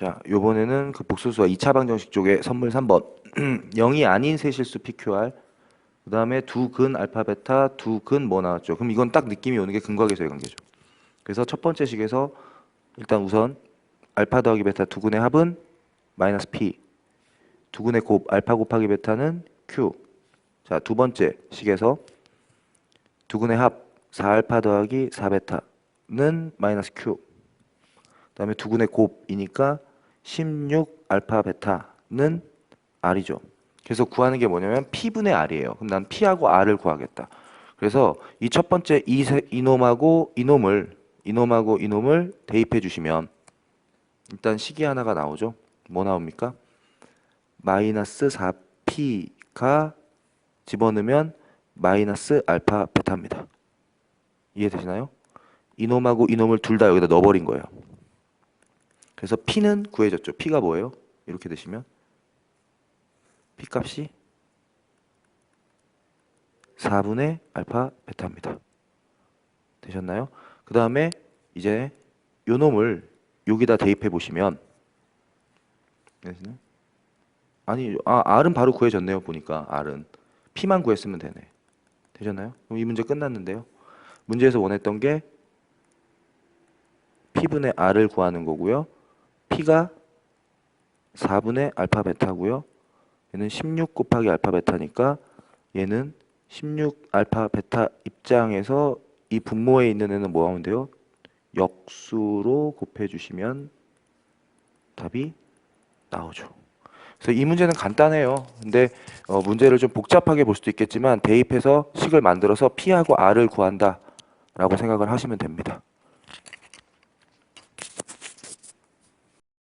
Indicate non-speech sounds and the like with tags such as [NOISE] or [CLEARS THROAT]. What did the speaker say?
자, 요번에는 그 복소수와 2차 방정식 쪽에 선물 3번. 0이 [CLEARS THROAT] 아닌 세실수 PQR. 그 다음에 두 근 알파 베타, 두 근 뭐 나왔죠. 그럼 이건 딱 느낌이 오는 게 근과 계수의 관계죠. 그래서 첫 번째 식에서 일단 우선 알파 더하기 베타 두 근의 합은 마이너스 P. 두 근의 곱 알파 곱하기 베타는 Q. 자, 두 번째 식에서 두 근의 합 4알파 더하기 4베타는 마이너스 Q. 그다음에 두 근의 곱이니까 16 알파 베타는 R이죠. 그래서 구하는 게 뭐냐면 P분의 R이에요. 그럼 난 P하고 R을 구하겠다. 그래서 이 첫 번째 이 세- 이놈하고 이놈을 이놈하고 이놈을 대입해 주시면 일단 식이 하나가 나오죠. 뭐 나옵니까? 마이너스 4P가 집어넣으면 마이너스 알파 베타입니다. 이해되시나요? 이놈하고 이놈을 둘 다 여기다 넣어버린 거예요. 그래서 P는 구해졌죠. P가 뭐예요? 이렇게 되시면 P 값이 4분의 알파 베타입니다. 되셨나요? 그 다음에 이제 요 놈을 여기다 대입해 보시면? 아니 아 R은 바로 구해졌네요 보니까 R은 P만 구했으면 되네 되셨나요? 그럼 이 문제 끝났는데요 문제에서 원했던 게 P분의 R을 구하는 거고요 P가 4분의 알파 베타고요 얘는 16 곱하기 알파 베타니까 얘는 16 알파 베타 입장에서 이 분모에 있는 애는 뭐 하면 돼요? 역수로 곱해 주시면 답이 나오죠. 그래서 이 문제는 간단해요. 근데 어, 문제를 좀 복잡하게 볼 수도 있겠지만 대입해서 식을 만들어서 P하고 R을 구한다 라고 생각을 하시면 됩니다.